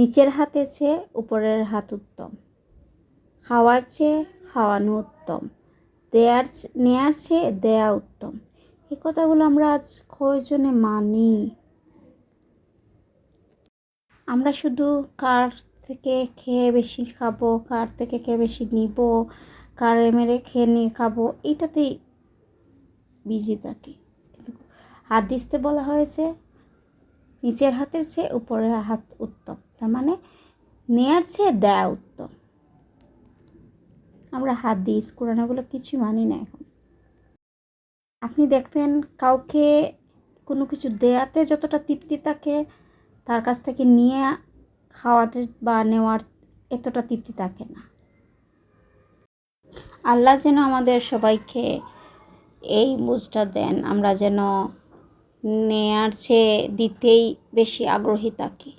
নিচের হাতের চেয়ে উপরের হাত উত্তম। খাওয়ার চেয়ে খাওয়ানো উত্তম। দেয়ার নেয়ার চেয়ে দেয়া উত্তম। এই কথাগুলো আমরা আজ কয়জনে মানি? আমরা শুধু কার থেকে খেয়ে বেশি খাব, কার থেকে খেয়ে বেশি নিব, কার মেরে খেয়ে নিয়ে খাব, এইটাতেই বিজি থাকি। হাদিসতে বলা হয়েছে নিচের হাতের চেয়ে উপরের হাত উত্তম। তার মানে নেয়ার চেয়ে দেয়া উত্তম। আমরা হাত কোরআন এগুলো কিছুই মানি না এখন। আপনি দেখবেন কাউকে কোনো কিছু দেয়াতে যতটা তৃপ্তি থাকে, তার কাছ থেকে নিয়ে খাওয়াতে বা নেওয়ার এতটা তৃপ্তি থাকে না। আল্লাহ যেন আমাদের সবাইকে এই বুঝটা দেন, আমরা যেন নেয়ার চেয়ে দিতেই বেশি আগ্রহী থাকি